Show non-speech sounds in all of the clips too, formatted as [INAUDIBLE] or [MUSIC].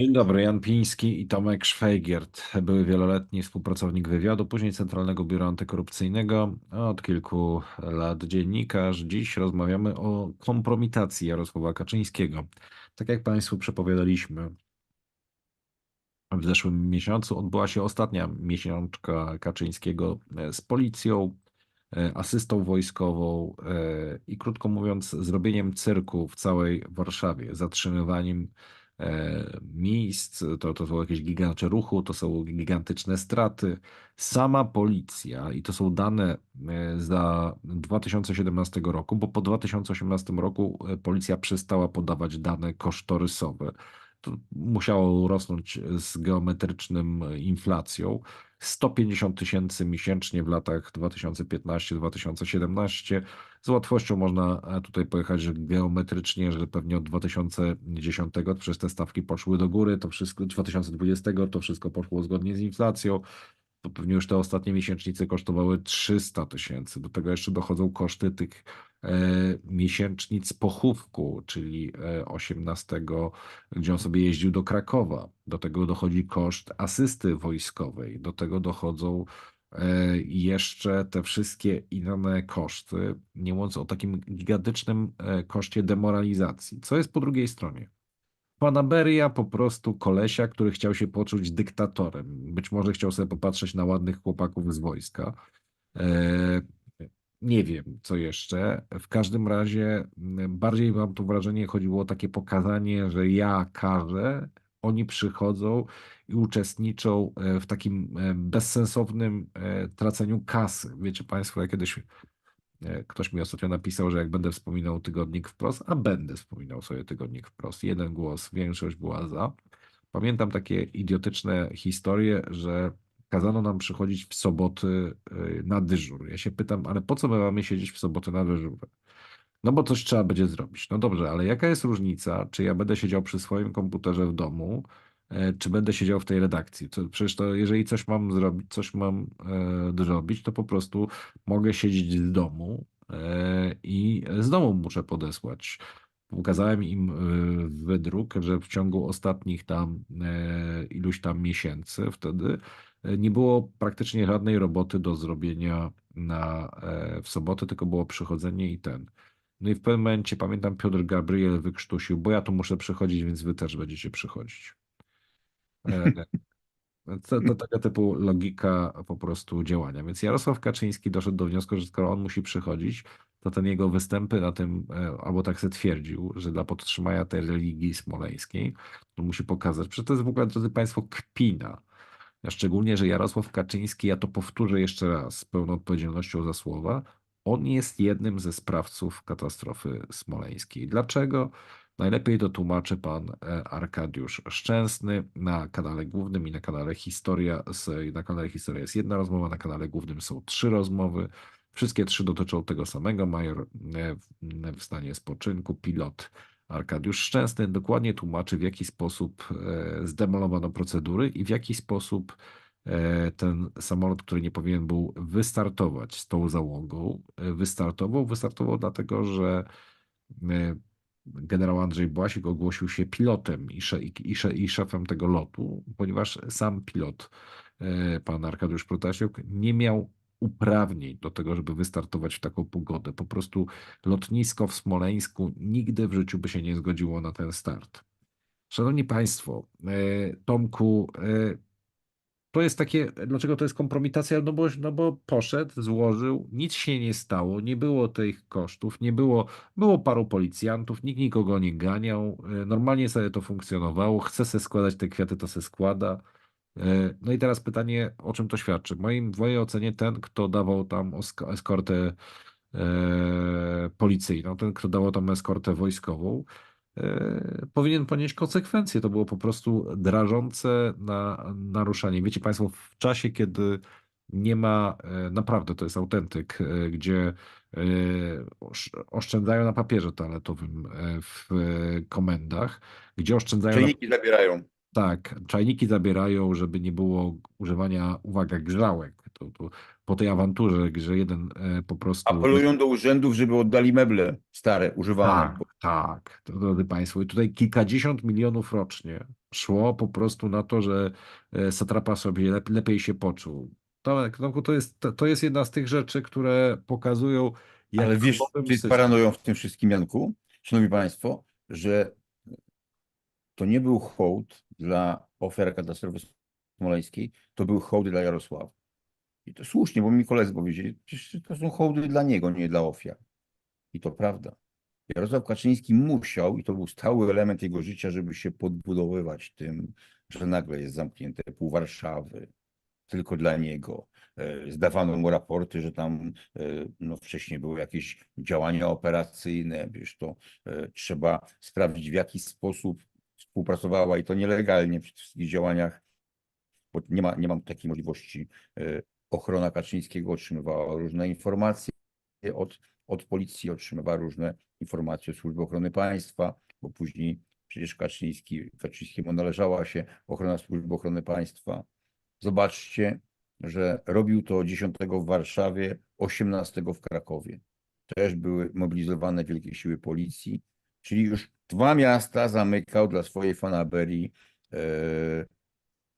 Dzień dobry, Jan Piński i Tomek Szwajgiert. Były wieloletni współpracownik wywiadu, później Centralnego Biura Antykorupcyjnego, a od kilku lat dziennikarz. Dziś rozmawiamy o kompromitacji Jarosława Kaczyńskiego. Tak jak Państwu przepowiadaliśmy, w zeszłym miesiącu odbyła się ostatnia miesiączka Kaczyńskiego z policją, asystą wojskową e, i krótko mówiąc, zrobieniem cyrku w całej Warszawie, zatrzymywaniem miejsc, to, to są jakieś gigantyczne ruchu, to są gigantyczne straty. Sama policja, i to są dane e, za 2017 roku, bo po 2018 roku e, policja przestała podawać dane kosztorysowe to musiało rosnąć z geometrycznym inflacją. 150 tysięcy miesięcznie w latach 2015-2017. Z łatwością można e, tutaj pojechać geometrycznie, że pewnie od 2010 przez te stawki poszły do góry, to wszystko 2020 to wszystko poszło zgodnie z inflacją. To pewnie już te ostatnie miesięcznice kosztowały 300 tysięcy. Do tego jeszcze dochodzą koszty tych e, miesięcznic pochówku, czyli e, 18, gdzie on sobie jeździł do Krakowa. Do tego dochodzi koszt asysty wojskowej. Do tego dochodzą e, jeszcze te wszystkie inne koszty, nie mówiąc o takim gigantycznym e, koszcie demoralizacji. Co jest po drugiej stronie? Fanaberia po prostu kolesia, który chciał się poczuć dyktatorem. Być może chciał sobie popatrzeć na ładnych chłopaków z wojska. E, nie wiem, co jeszcze. W każdym razie bardziej mam tu wrażenie, chodziło o takie pokazanie, że ja każę, oni przychodzą i uczestniczą e, w takim e, bezsensownym e, traceniu kasy. Wiecie Państwo, ja kiedyś Ktoś mi ostatnio napisał, że jak będę wspominał tygodnik wprost, a będę wspominał sobie tygodnik wprost. Jeden głos, większość była za. Pamiętam takie idiotyczne historie, że kazano nam przychodzić w soboty na dyżur. Ja się pytam, ale po co my mamy siedzieć w soboty na dyżurze? No bo coś trzeba będzie zrobić. No dobrze, ale jaka jest różnica, czy ja będę siedział przy swoim komputerze w domu, e, czy będę siedział w tej redakcji? To przecież to, jeżeli coś mam zrobić, coś mam e, zrobić, to po prostu mogę siedzieć z domu e, i z domu muszę podesłać. Pokazałem im e, wydruk, że w ciągu ostatnich tam e, iluś tam miesięcy wtedy e, nie było praktycznie żadnej roboty do zrobienia na, e, w sobotę, tylko było przychodzenie i ten. No i w pewnym momencie, pamiętam, Piotr Gabriel wykrztusił, bo ja tu muszę przychodzić, więc wy też będziecie przychodzić. E, To, to tego typu logika po prostu działania. Więc Jarosław Kaczyński doszedł do wniosku, że skoro on musi przychodzić, to ten jego występy na tym, e, albo tak se twierdził, że dla podtrzymania tej religii smoleńskiej, to musi pokazać. Przecież to jest w ogóle, drodzy Państwo, kpina. Szczególnie, że Jarosław Kaczyński, ja to powtórzę jeszcze raz z pełną odpowiedzialnością za słowa, on jest jednym ze sprawców katastrofy smoleńskiej. Dlaczego? Najlepiej to tłumaczy pan e, Arkadiusz Szczęsny na kanale głównym i na kanale Historia. Na kanale Historia jest jedna rozmowa, na kanale głównym są trzy rozmowy. Wszystkie trzy dotyczą tego samego. Major e, w- w stanie spoczynku, pilot Arkadiusz Szczęsny dokładnie tłumaczy, w jaki sposób e, zdemolowano procedury i w jaki sposób e, ten samolot, który nie powinien był wystartować z tą załogą, e, wystartował. Wystartował dlatego, że e, generał Andrzej Błasik ogłosił się pilotem i, sze, i, sze, i szefem tego lotu, ponieważ sam pilot, e, pan Arkadiusz Protasiuk, nie miał uprawnień do tego, żeby wystartować w taką pogodę. Po prostu lotnisko w Smoleńsku nigdy w życiu by się nie zgodziło na ten start. Szanowni Państwo, e, Tomku, e, to jest takie, dlaczego to jest kompromitacja? No bo, no bo poszedł, złożył, nic się nie stało, nie było tych kosztów, nie było, było paru policjantów, nikt nikogo nie ganiał, e, normalnie sobie to funkcjonowało, chce se składać te kwiaty, to se składa. E, No i teraz pytanie, o czym to świadczy? W moim, w mojej ocenie ten, kto dawał tam eskortę e, policyjną, ten, kto dawał tam eskortę wojskową, powinien ponieść konsekwencje. To było po prostu drażące na naruszanie. Wiecie Państwo, w czasie, kiedy nie ma, e, naprawdę to jest autentyk, e, gdzie e, osz- oszczędzają na papierze toaletowym e, w e, komendach, gdzie oszczędzają na Czajniki zabierają. tak, czajniki zabierają, żeby nie było używania, uwaga, grzałek. To, to po tej awanturze, że jeden e, po prostu. Apelują do urzędów, żeby oddali meble stare, używane. Tak, Tak, to, drodzy Państwo, i tutaj kilkadziesiąt milionów rocznie szło po prostu na to, że e, satrapa sobie lep, lepiej się poczuł. Tomek, Tomku, to jest, to, jest jedna z tych rzeczy, które pokazują, jak Ale wiesz, co jest paranoją w tym wszystkim, Janku, szanowni państwo, że to nie był hołd dla ofiar katastrofy smoleńskiej, to był hołd dla Jarosława. I to słusznie, bo mi koledzy powiedzieli, przecież to są hołdy dla niego, nie dla ofiar. I to prawda. Jarosław Kaczyński musiał, i to był stały element jego życia, żeby się podbudowywać tym, że nagle jest zamknięte pół Warszawy, tylko dla niego. E, Zdawano mu raporty, że tam e, no, wcześniej były jakieś działania operacyjne, wiesz, to e, trzeba sprawdzić w jaki sposób współpracowała i to nielegalnie przy wszystkich działaniach, bo nie ma, nie mam takiej możliwości. Ochrona Kaczyńskiego otrzymywała różne informacje od, od policji, otrzymywała różne informacje Służby Ochrony Państwa, bo później przecież Kaczyński, Kaczyńskiemu należała się ochrona Służby Ochrony Państwa. Zobaczcie, że robił to 10 w Warszawie, 18 w Krakowie. Też były mobilizowane wielkie siły policji, czyli już dwa miasta zamykał dla swojej fanaberii e,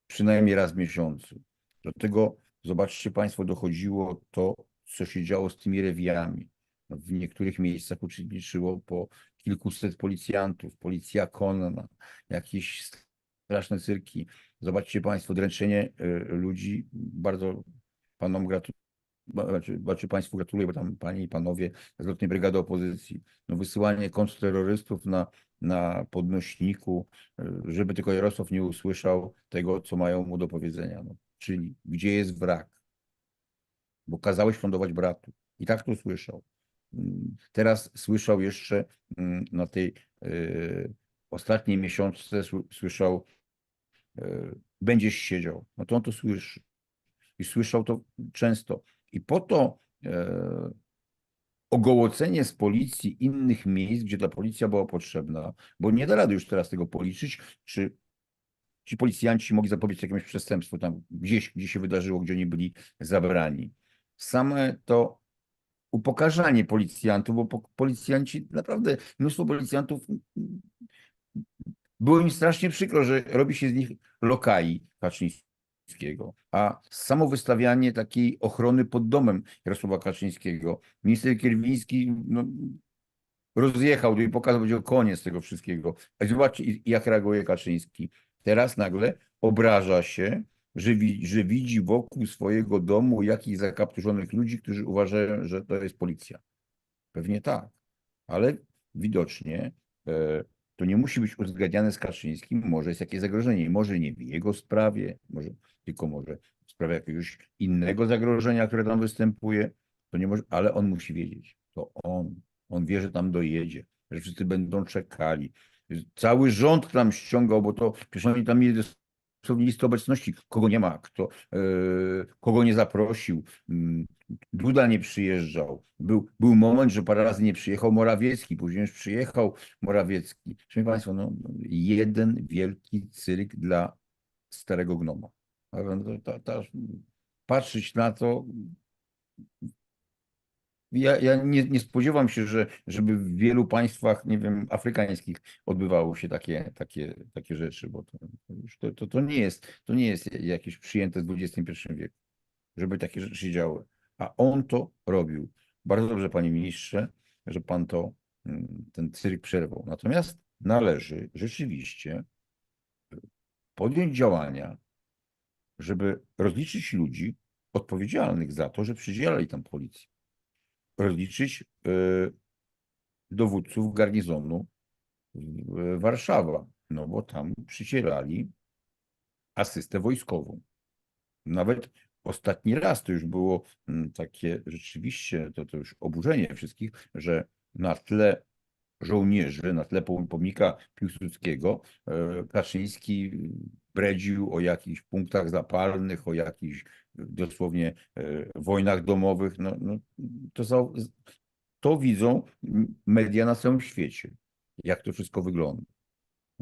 przynajmniej raz w miesiącu. Do tego, zobaczcie Państwo, dochodziło to, co się działo z tymi rewiami. W niektórych miejscach uczestniczyło po kilkuset policjantów, policja konna, jakieś straszne cyrki. Zobaczcie Państwo, dręczenie y, ludzi. Bardzo Panom gratuluję. Znaczy, znaczy Państwu gratuluję, bo tam Panie i Panowie z Lotnej Brygady Opozycji, no wysyłanie kontrterrorystów na, na podnośniku, y, żeby tylko Jarosław nie usłyszał tego, co mają mu do powiedzenia. No, czyli gdzie jest wrak? Bo kazałeś lądować bratu. I tak to słyszał. Teraz słyszał jeszcze mm, na tej y, ostatniej miesiączce, sły- słyszał, y, będziesz siedział. No to on to słyszy. I słyszał to często. I po to e, ogołocenie z policji innych miejsc, gdzie ta policja była potrzebna, bo nie da rady już teraz tego policzyć, czy ci policjanci mogli zapobiec jakiemuś przestępstwu tam gdzieś, gdzie się wydarzyło, gdzie oni byli zabrani. Same to upokarzanie policjantów, bo po- policjanci, naprawdę mnóstwo policjantów było im strasznie przykro, że robi się z nich lokai Kaczyńskiego. A samo wystawianie takiej ochrony pod domem Jarosława Kaczyńskiego, minister Kierwiński no, rozjechał i pokazał, powiedział koniec tego wszystkiego. A zobaczcie, jak reaguje Kaczyński. Teraz nagle obraża się, że, wi- że widzi wokół swojego domu jakichś zakapturzonych ludzi, którzy uważają, że to jest policja. Pewnie tak, ale widocznie e, to nie musi być uzgadniane z Kaczyńskim, może jest jakieś zagrożenie, może nie w jego sprawie, może tylko może w sprawie jakiegoś innego zagrożenia, które tam występuje, to nie może, ale on musi wiedzieć, to on, on wie, że tam dojedzie, że wszyscy będą czekali. Cały rząd tam ściągał, bo to przecież oni tam mieli dosłownie listę obecności, kogo nie ma, kto, e, kogo nie zaprosił. Mm, Duda nie przyjeżdżał. Był, był moment, że parę razy nie przyjechał Morawiecki, później już przyjechał Morawiecki. Szanowni Państwo, no, jeden wielki cyrk dla starego gnoma. Patrzeć na to, ja, ja nie, nie spodziewam się, że, żeby w wielu państwach, nie wiem, afrykańskich odbywało się takie, takie, takie rzeczy, bo to, to, to, to, nie jest, to nie jest jakieś przyjęte w XXI wieku, żeby takie rzeczy się działy. A on to robił. Bardzo dobrze, panie ministrze, że pan to, mm, ten cyrk przerwał. Natomiast należy rzeczywiście podjąć działania, żeby rozliczyć ludzi odpowiedzialnych za to, że przydzielali tam policję. Rozliczyć y, dowódców garnizonu Warszawa, no bo tam przydzielali asystę wojskową. Nawet ostatni raz to już było mm, takie rzeczywiście, to, to już oburzenie wszystkich, że na tle żołnierzy, na tle pom- pomnika Piłsudskiego e, Kaczyński bredził o jakichś punktach zapalnych, o jakichś dosłownie e, wojnach domowych. No, no, to, to widzą media na całym świecie, jak to wszystko wygląda.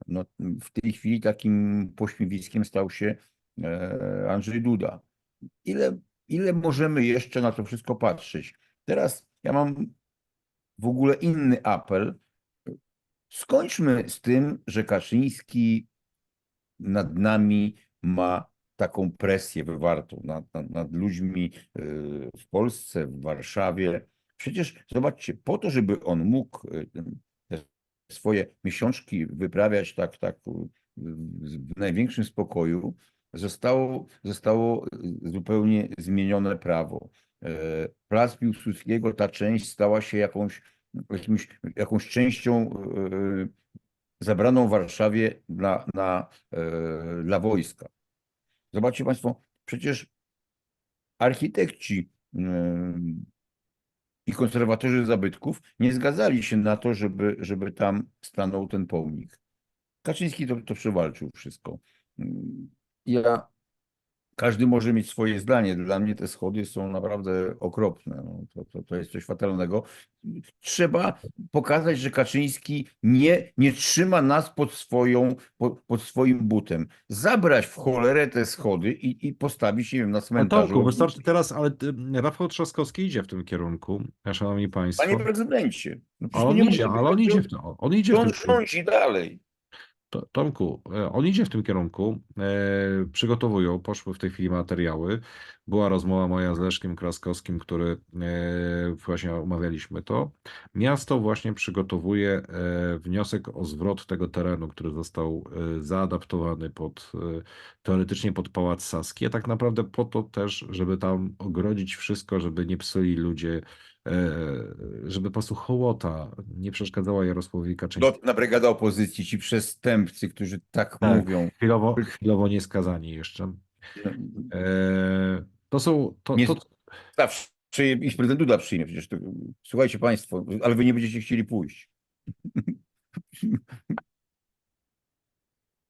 No, w tej chwili takim pośmiewiskiem stał się e, Andrzej Duda. Ile, ile możemy jeszcze na to wszystko patrzeć? Teraz ja mam w ogóle inny apel. skończmy z tym, że Kaczyński nad nami ma taką presję wywartą nad, nad, nad ludźmi y, w Polsce, w Warszawie. Przecież zobaczcie, po to, żeby on mógł y, swoje miesiączki wyprawiać tak, tak y, w największym spokoju, zostało, zostało zupełnie zmienione prawo. Plac Piłsudskiego, ta część stała się jakąś, jakąś częścią zabraną Warszawie dla, na, e, dla wojska. Zobaczcie Państwo, przecież architekci e, i konserwatorzy zabytków nie zgadzali się na to, żeby, żeby tam stanął ten pomnik. Kaczyński to, to przewalczył wszystko. Mm, Ja, każdy może mieć swoje zdanie. Dla mnie te schody są naprawdę okropne. No, to, to, to jest coś fatalnego. Trzeba pokazać, że Kaczyński nie, nie trzyma nas pod, swoją, pod, pod swoim butem. Zabrać w cholerę te schody i, i postawić, wiem, na cmentarzu. Wystarczy teraz, ale y, Rafał Trzaskowski idzie w tym kierunku, szanowni państwo. Panie prezydencie. No on nie idzie, ale on idzie w to, on idzie w On tym kierunku. rządzi dalej. To- Tomku, e, on idzie w tym kierunku, e, przygotowują, poszły w tej chwili materiały. Była rozmowa moja z Leszkiem Kraskowskim, który e, właśnie omawialiśmy to. Miasto właśnie przygotowuje wniosek o zwrot tego terenu, który został zaadaptowany pod, teoretycznie pod Pałac Saski, a tak naprawdę po to też, żeby tam ogrodzić wszystko, żeby nie psuli ludzie, żeby po prostu hołota nie przeszkadzała Jarosławowi Kaczyńskiemu. Lotna brygada opozycji, ci przestępcy, którzy tak, Tak. mówią. Chwilowo, chwilowo nieskazani jeszcze. E, to są. To, Nie- to, Zawsze ich prezydent Duda przyjmie przecież. To, słuchajcie Państwo, ale Wy nie będziecie chcieli pójść.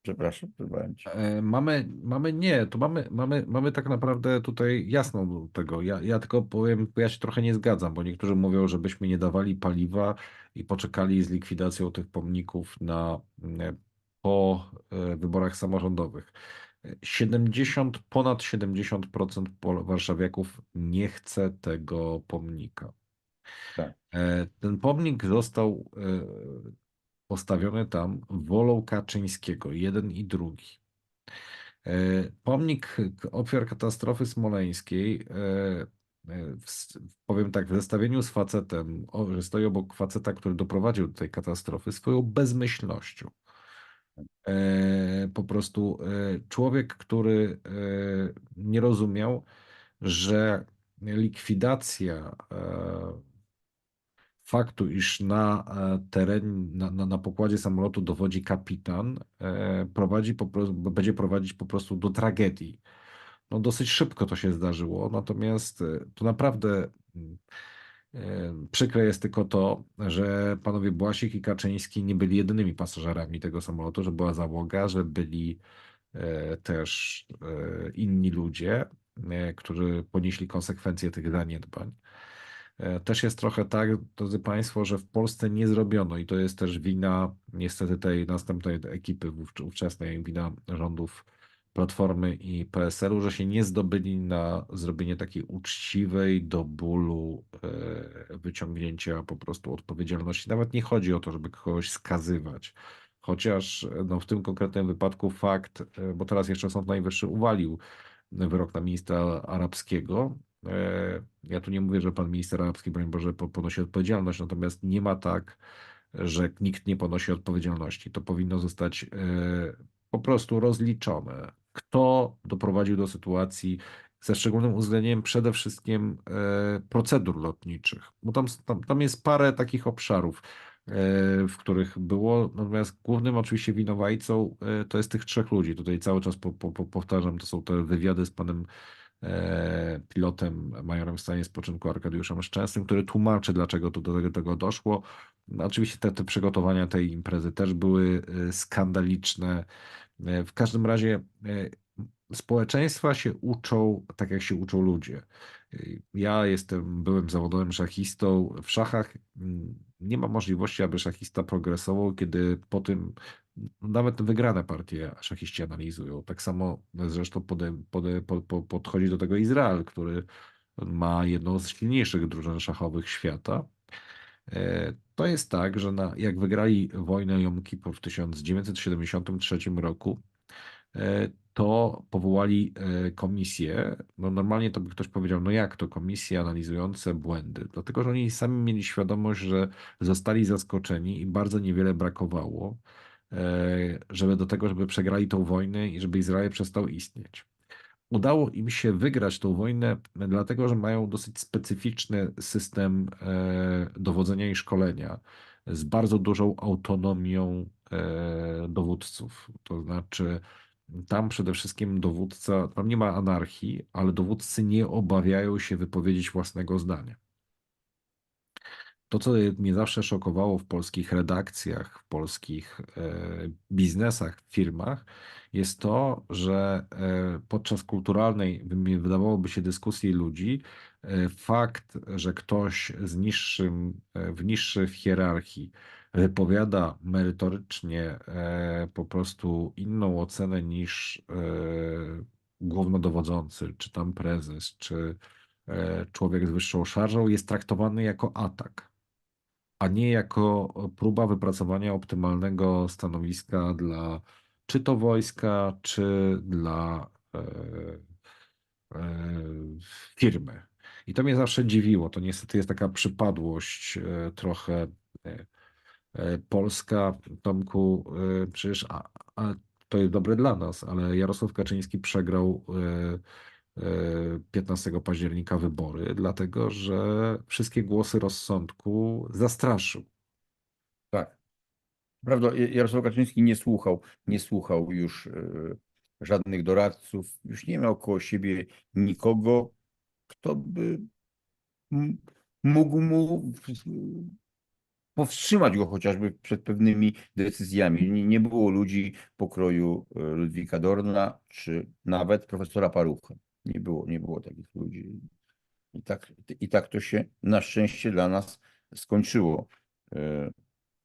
Przepraszam, Cię. e, mamy, mamy nie, to mamy, mamy, mamy tak naprawdę tutaj jasną tego. Ja, ja tylko powiem, ja się trochę nie zgadzam, bo niektórzy mówią, żebyśmy nie dawali paliwa i poczekali z likwidacją tych pomników na e, po e, wyborach samorządowych. 70, ponad 70% pol- warszawiaków nie chce tego pomnika. Tak. Ten pomnik został e, postawiony tam wolą Kaczyńskiego, jeden i drugi. E, Pomnik ofiar katastrofy smoleńskiej, e, e, powiem tak, w zestawieniu z facetem, że stoi obok faceta, który doprowadził do tej katastrofy, swoją bezmyślnością. Po prostu człowiek, który nie rozumiał, że likwidacja faktu, iż na e, terenie, na, na, pokładzie samolotu dowodzi kapitan, e, prowadzi po będzie prowadzić po prostu do tragedii. No dosyć szybko to się zdarzyło, natomiast e, to naprawdę mm, przykre jest tylko to, że panowie Błasik i Kaczyński nie byli jedynymi pasażerami tego samolotu, że była załoga, że byli też inni ludzie, którzy ponieśli konsekwencje tych zaniedbań. E, Też jest trochę tak, drodzy Państwo, że w Polsce nie zrobiono i to jest też wina niestety tej następnej ekipy ówczesnej, wina rządów Platformy i PSL-u, że się nie zdobyli na zrobienie takiej uczciwej do bólu e, wyciągnięcia po prostu odpowiedzialności. Nawet nie chodzi o to, żeby kogoś skazywać. Chociaż no, w tym konkretnym wypadku fakt, e, bo teraz jeszcze Sąd Najwyższy uwalił wyrok na ministra arabskiego, Ja tu nie mówię, że pan minister arabski, broń Boże, po- ponosi odpowiedzialność, natomiast nie ma tak, że nikt nie ponosi odpowiedzialności. To powinno zostać e, po prostu rozliczone. Kto doprowadził do sytuacji, ze szczególnym uwzględnieniem przede wszystkim e, procedur lotniczych, bo tam, tam, tam jest parę takich obszarów, e, w których było, natomiast głównym oczywiście winowajcą e, to jest tych trzech ludzi. Tutaj cały czas po, po, po, powtarzam, to są te wywiady z panem e, pilotem, majorem w stanie spoczynku Arkadiuszem Szczęsnym, który tłumaczy, dlaczego tu do tego, doszło. No, Oczywiście te, te przygotowania tej imprezy też były e, skandaliczne. E, W każdym razie e, społeczeństwa się uczą tak, jak się uczą ludzie. Ja jestem byłym zawodowym szachistą. W szachach nie ma możliwości, aby szachista progresował, kiedy po tym nawet wygrane partie szachiści analizują. Tak samo zresztą pode, pode, po, po, podchodzi do tego Izrael, który ma jedną z silniejszych drużyn szachowych świata. E, To jest tak, że na, jak wygrali wojnę Jom Kippur w 1973 roku, e, to powołali e, komisję. No normalnie to by ktoś powiedział, no jak to komisje analizujące błędy? Dlatego, że oni sami mieli świadomość, że zostali zaskoczeni i bardzo niewiele brakowało, e, żeby do tego, żeby przegrali tą wojnę i żeby Izrael przestał istnieć. Udało im się wygrać tą wojnę, dlatego że mają dosyć specyficzny system e, dowodzenia i szkolenia z bardzo dużą autonomią dowódców. To znaczy, tam przede wszystkim dowódca, tam nie ma anarchii, ale dowódcy nie obawiają się wypowiedzieć własnego zdania. To, co mnie zawsze szokowało w polskich redakcjach, w polskich e, biznesach, firmach, jest to, że e, podczas kulturalnej, wy- wydawałoby się, dyskusji ludzi, e, fakt, że ktoś z niższym, w niższej hierarchii wypowiada merytorycznie e, po prostu inną ocenę niż e, głównodowodzący, czy tam prezes, czy e, człowiek z wyższą szarżą, jest traktowany jako atak a nie jako próba wypracowania optymalnego stanowiska dla czy to wojska, czy dla firmy. I to mnie zawsze dziwiło. To niestety jest taka przypadłość trochę polska. Tomku, e, przecież a, a to jest dobre dla nas, ale Jarosław Kaczyński przegrał e, e, 15 października wybory, dlatego że wszystkie głosy rozsądku zastraszył. Tak. Prawda, Jarosław Kaczyński nie słuchał, nie słuchał już e, żadnych doradców, już nie miał koło siebie nikogo, kto by mógł mu powstrzymać go chociażby przed pewnymi decyzjami. Nie, było ludzi pokroju e, Ludwika Dorna, czy nawet profesora Parucha. Nie było, nie było takich ludzi. I tak, I tak to się na szczęście dla nas skończyło. E,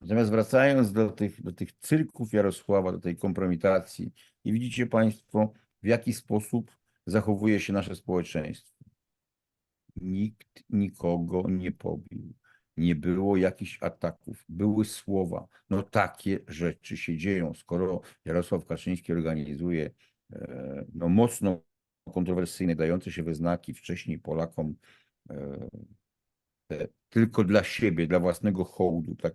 Natomiast wracając do tych, do tych cyrków Jarosława, do tej kompromitacji, i widzicie Państwo, w jaki sposób zachowuje się nasze społeczeństwo. Nikt nikogo nie pobił. Nie było jakichś ataków, były słowa. No takie rzeczy się dzieją. Skoro Jarosław Kaczyński organizuje e, no, mocno kontrowersyjne, dające się we znaki wcześniej Polakom e, tylko dla siebie, dla własnego hołdu. Tak,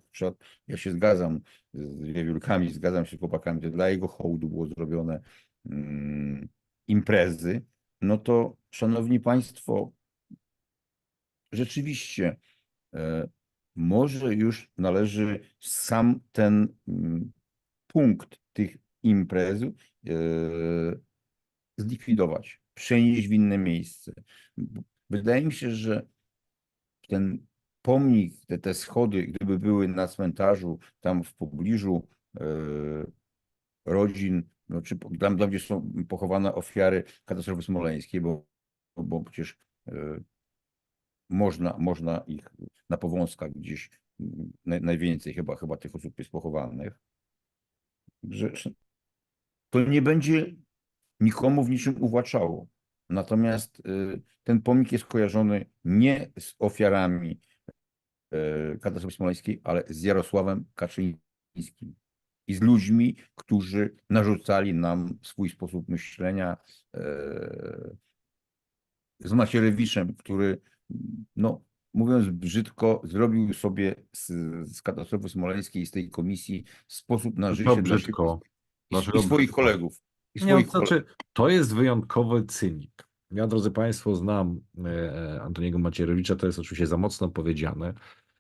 ja się zgadzam z wiewiórkami, zgadzam się z chłopakami, to dla jego hołdu było zrobione mm, imprezy, no to szanowni państwo, rzeczywiście może już należy sam ten mm, punkt tych imprez e, zlikwidować, przenieść w inne miejsce. Wydaje mi się, że ten pomnik, te, te schody, gdyby były na cmentarzu, tam w pobliżu e, rodzin, no, czy tam, gdzie są pochowane ofiary katastrofy smoleńskiej, bo, bo przecież e, można, można ich na Powązkach gdzieś mm, naj, najwięcej chyba, chyba tych osób jest pochowanych, że to nie będzie nikomu w niczym uwłaczało. Natomiast y, ten pomnik jest kojarzony nie z ofiarami y, katastrofy smoleńskiej, ale z Jarosławem Kaczyńskim i z ludźmi, którzy narzucali nam swój sposób myślenia, y, z Macierewiczem, który, no, mówiąc brzydko, zrobił sobie z, z katastrofy smoleńskiej, z tej komisji sposób na życie brzydko. i, Dlaczego i swoich brzydko? kolegów. I Nie, swoich to, znaczy, to jest wyjątkowy cynik. Ja, drodzy Państwo, znam e, Antoniego Macierewicza, to jest oczywiście za mocno powiedziane.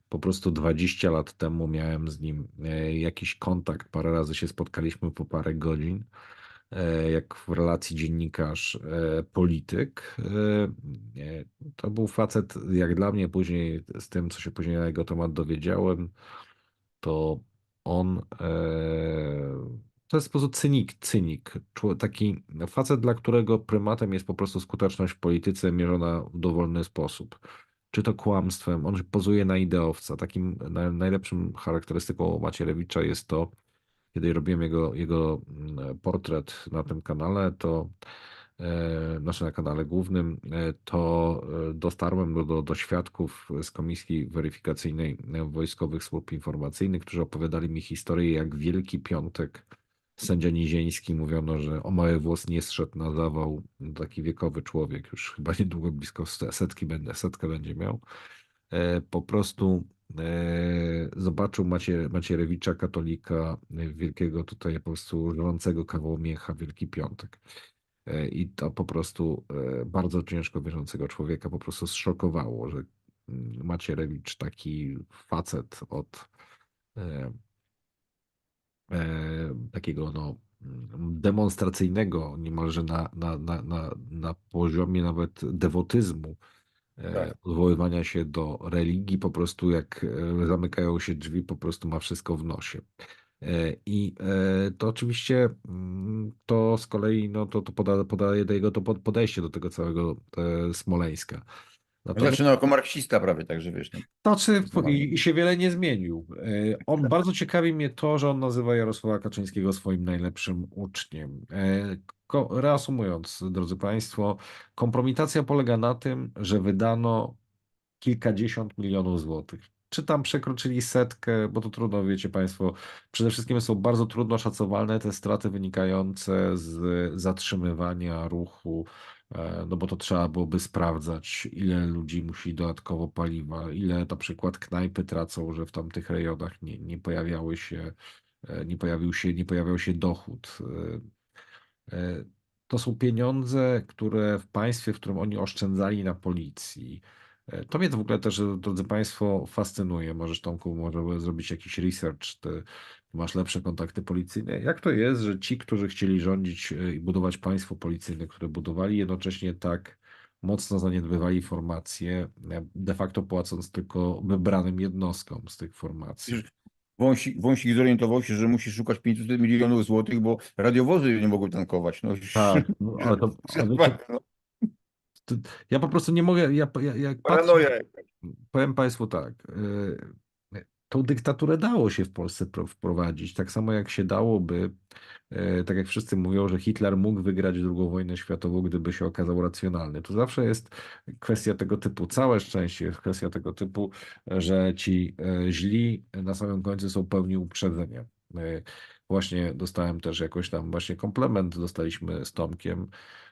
Po prostu 20 lat temu miałem z nim e, jakiś kontakt, parę razy się spotkaliśmy po parę godzin, e, jak w relacji dziennikarz-polityk. To był facet, jak dla mnie później, z tym, co się później na jego temat dowiedziałem, to on e, to jest po cynik, cynik. Taki facet, dla którego prymatem jest po prostu skuteczność w polityce mierzona w dowolny sposób. Czy to kłamstwem, on pozuje na ideowca. Takim na- najlepszym charakterystyką Macierewicza jest to, kiedy robiłem jego, jego mm, portret na tym kanale, to e, znaczy na kanale głównym, e, to e, dotarłem do, do, do świadków z Komisji Weryfikacyjnej e, Wojskowych Służb Informacyjnych, którzy opowiadali mi historię, jak Wielki Piątek sędzia Nizieński mówiono, że o mały włos nie zszedł na zawał taki wiekowy człowiek, już chyba niedługo blisko setki będę, setkę będzie miał. E, Po prostu e, zobaczył Macie, Macierewicza, katolika, e, wielkiego tutaj po prostu żrącego kawał miecha, Wielki Piątek. E, I to po prostu e, bardzo ciężko wierzącego człowieka po prostu zszokowało, że mm, Macierewicz, taki facet od e, e, takiego no, mm, demonstracyjnego, niemalże na, na, na, na, na poziomie nawet dewotyzmu, e, Tak. odwoływania się do religii, po prostu jak e, zamykają się drzwi, po prostu ma wszystko w nosie. E, I e, to oczywiście mm, to z kolei no, to, to poda, podaje jego to pod- podejście do tego całego e, Smoleńska. Natomiast Zaczynał jako marksista prawie, także wiesz. No. znaczy, i, się wiele nie zmienił. E, On bardzo ciekawi mnie to, że on nazywa Jarosława Kaczyńskiego swoim najlepszym uczniem. Ko- Reasumując, drodzy Państwo, kompromitacja polega na tym, że wydano kilkadziesiąt milionów złotych. Czy tam przekroczyli setkę, bo to trudno, wiecie Państwo, przede wszystkim są bardzo trudno szacowalne te straty wynikające z zatrzymywania ruchu, no bo to trzeba byłoby sprawdzać, ile ludzi musi dodatkowo paliwa, ile na przykład knajpy tracą, że w tamtych rejonach nie, nie pojawiały się, e, nie pojawił się, nie pojawiał się dochód. E, e, To są pieniądze, które w państwie, w którym oni oszczędzali na policji. E, To mnie to w ogóle też, drodzy Państwo, fascynuje. Możesz, Tomku, może zrobić jakiś research, masz lepsze kontakty policyjne. Jak to jest, że ci, którzy chcieli rządzić e, i budować państwo policyjne, które budowali, jednocześnie tak mocno zaniedbywali formacje, e, de facto płacąc tylko wybranym jednostkom z tych formacji. Wąsik, Wąsik zorientował się, że musi szukać 500 milionów złotych, bo radiowozy nie mogły tankować. No, Tak, [LAUGHS] no, ale to, ale no, to, ja po prostu nie mogę, ja, ja jak patrzę. Powiem Państwu tak. y, Tą dyktaturę dało się w Polsce pro- wprowadzić, tak samo jak się dałoby, y, tak jak wszyscy mówią, że Hitler mógł wygrać II wojnę światową, gdyby się okazał racjonalny. To zawsze jest kwestia tego typu, całe szczęście jest kwestia tego typu, że ci y, źli na samym końcu są pełni uprzedzenia. Y, Właśnie dostałem też jakoś tam właśnie komplement, dostaliśmy z Tomkiem,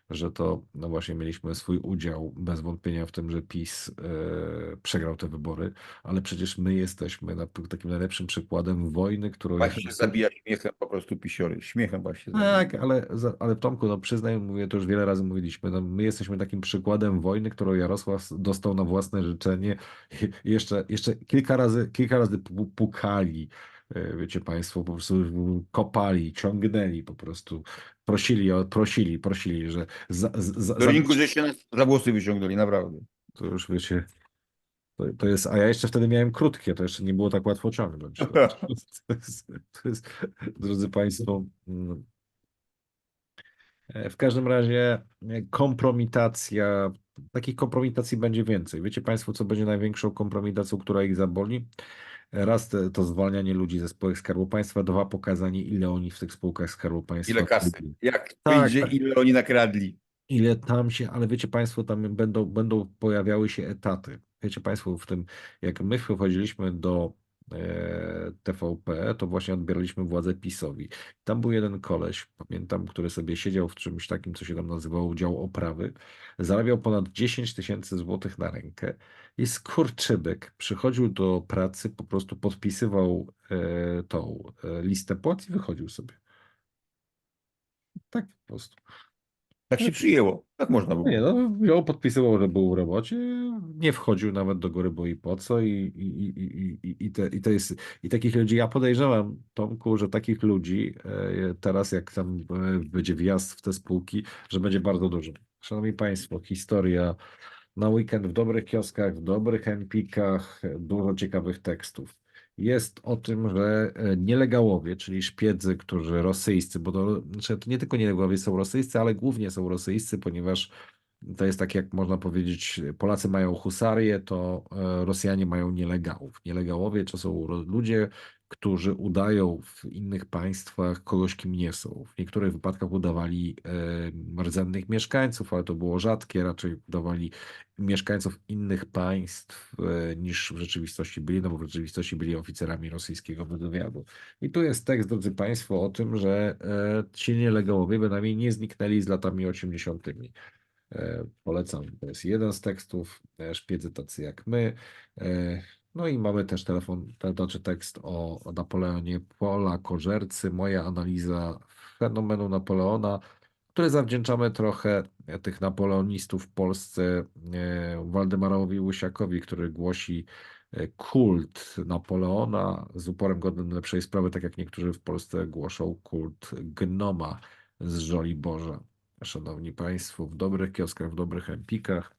że to no właśnie mieliśmy swój udział bez wątpienia w tym, że PiS e, przegrał te wybory, ale przecież my jesteśmy na, takim najlepszym przykładem wojny, którą Właśnie się zabija śmiechem po prostu pisiory. Śmiechem właśnie zabija. tak, ale, ale Tomku, no przyznaj, mówię, to już wiele razy mówiliśmy, no my jesteśmy takim przykładem wojny, którą Jarosław dostał na własne życzenie [LAUGHS] jeszcze, jeszcze kilka razy, kilka razy pu- pukali, wiecie Państwo, po prostu kopali, ciągnęli po prostu, prosili, prosili, prosili, że za, za, Do ringu, że się za włosy wyciągnęli, naprawdę. to już wiecie, to, to jest, a ja jeszcze wtedy miałem krótkie, to jeszcze nie było tak łatwo ciągnąć. To, to, [LAUGHS] jest, to, jest, to jest, drodzy Państwo, mm, e, w każdym razie e, kompromitacja, takich kompromitacji będzie więcej. Wiecie Państwo, co będzie największą kompromitacją, która ich zaboli? Raz te, to zwalnianie ludzi ze spółek Skarbu Państwa, dwa pokazanie, ile oni w tych spółkach Skarbu Państwa Ile kasy. Jak Tak, wyjdzie, tak. ile oni nakradli. ile tam się, ale wiecie Państwo, tam będą, będą pojawiały się etaty. Wiecie Państwo, w tym, jak my wchodziliśmy do TVP, to właśnie odbieraliśmy władzę PiSowi. Tam był jeden koleś, pamiętam, który sobie siedział w czymś takim, co się tam nazywało dział oprawy, zarabiał ponad 10 tysięcy złotych na rękę i skurczybek przychodził do pracy, po prostu podpisywał e, tą e, listę płac i wychodził sobie. Tak po prostu. Tak się przyjęło. Tak można było. Nie, no, wziął, podpisywał, że był w robocie, nie wchodził nawet do góry, bo i po co, i, i, i, i, i, i, te, i to jest, i takich ludzi, ja podejrzewam, Tomku, że takich ludzi e, teraz, jak tam e, będzie wjazd w te spółki, że będzie bardzo dużo. Szanowni Państwo, historia na weekend w dobrych kioskach, w dobrych empikach, dużo ciekawych tekstów. Jest o tym, że e, nielegałowie, czyli szpiedzy, którzy rosyjscy, bo to, znaczy to nie tylko nielegałowie są rosyjscy, ale głównie są rosyjscy, ponieważ to jest tak, jak można powiedzieć, Polacy mają husarię, to e, Rosjanie mają nielegalów. Nielegałowie to są ludzie, którzy udają w innych państwach kogoś, kim nie są. W niektórych wypadkach udawali e, rdzennych mieszkańców, ale to było rzadkie, raczej udawali mieszkańców innych państw e, niż w rzeczywistości byli, no bo w rzeczywistości byli oficerami rosyjskiego wywiadu. I tu jest tekst, drodzy Państwo, o tym, że ci nielegałowie bynajmniej nie zniknęli z latami 80. E, Polecam. To jest jeden z tekstów, szpiedzy tacy jak my. E, No i mamy też telefon, te- znaczy tekst o, Napoleonie Pola Kożercy, moja analiza fenomenu Napoleona, które zawdzięczamy trochę e, tych napoleonistów w Polsce Waldemarowi Łysiakowi, który głosi kult Napoleona z uporem godnym lepszej sprawy, tak jak niektórzy w Polsce głoszą kult gnoma z Żoliborza. Szanowni Państwo, w dobrych kioskach, w dobrych empikach.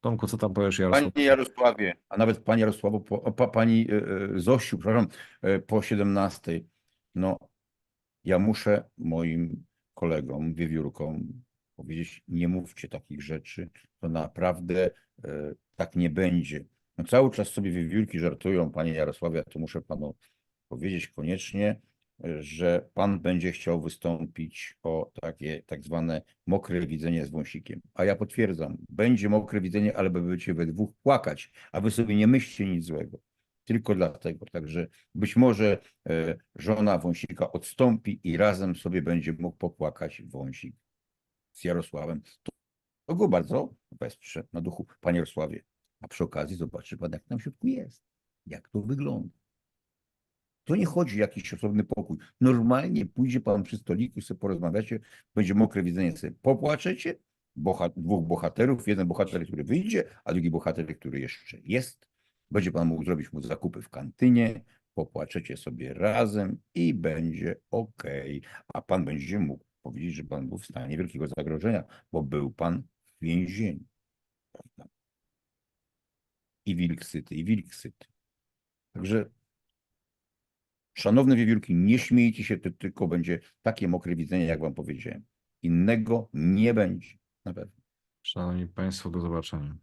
Tomku, co tam powiesz, Jarosław? Panie Jarosławie, a nawet Pani Jarosławo, po, pa, Pani e, e, Zosiu, przepraszam, e, po 17. No, ja muszę moim kolegom, wiewiórkom powiedzieć, nie mówcie takich rzeczy, to naprawdę tak nie będzie. No, cały czas sobie wiewiórki żartują, Panie Jarosławie, ja to muszę Panu powiedzieć koniecznie, że Pan będzie chciał wystąpić o takie tak zwane mokre widzenie z wąsikiem. A ja potwierdzam, będzie mokre widzenie, ale będziecie we dwóch płakać, a wy sobie nie myślcie nic złego. Tylko dlatego. Także być może e, żona wąsika odstąpi i razem sobie będzie mógł popłakać wąsik z Jarosławem. To, go bardzo wesprze na duchu, panie Jarosławie. A przy okazji zobaczy pan, jak tam w środku jest. Jak to wygląda. To nie chodzi o jakiś osobny pokój. Normalnie pójdzie pan przy stoliku, sobie porozmawiacie, będzie mokre widzenie, sobie popłaczecie. Dwóch bohaterów, jeden bohater, który wyjdzie, a drugi bohater, który jeszcze jest. Będzie pan mógł zrobić mu zakupy w kantynie, popłaczecie sobie razem i będzie ok. A pan będzie mógł powiedzieć, że pan był w stanie wielkiego zagrożenia, bo był pan w więzieniu. I wilk syty, i wilk syty. Także Szanowne wiewiórki, nie śmiejcie się, to tylko będzie takie mokre widzenie, jak wam powiedziałem. Innego nie będzie, na pewno. Szanowni Państwo, do zobaczenia.